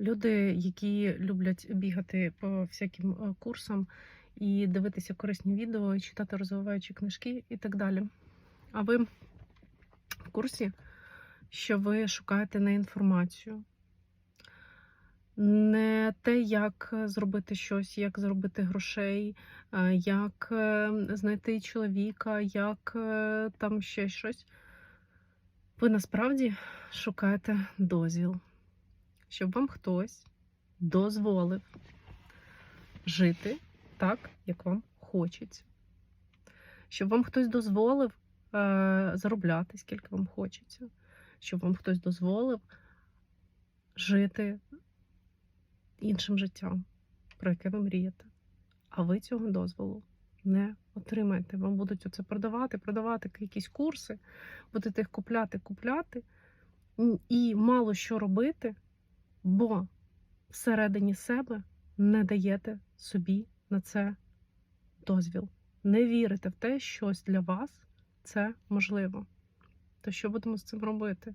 Люди, які люблять бігати по всяким е, курсам і дивитися корисні відео, читати розвиваючі книжки і так далі. А ви в курсі, що ви шукаєте не інформацію, не те, як зробити щось, як зробити грошей, е, як е, знайти чоловіка, як там ще щось. Ви насправді шукаєте дозвіл, щоб вам хтось дозволив жити так, як вам хочеться. Щоб вам хтось дозволив е, заробляти, скільки вам хочеться, щоб вам хтось дозволив жити іншим життям, про яке ви мрієте. А ви цього дозволу не отримаєте. Вам будуть оце продавати, продавати якісь курси, будете їх купляти, купляти і мало що робити, бо всередині себе не даєте собі на це дозвіл. Не вірите в те, що для вас це можливо. То що будемо з цим робити?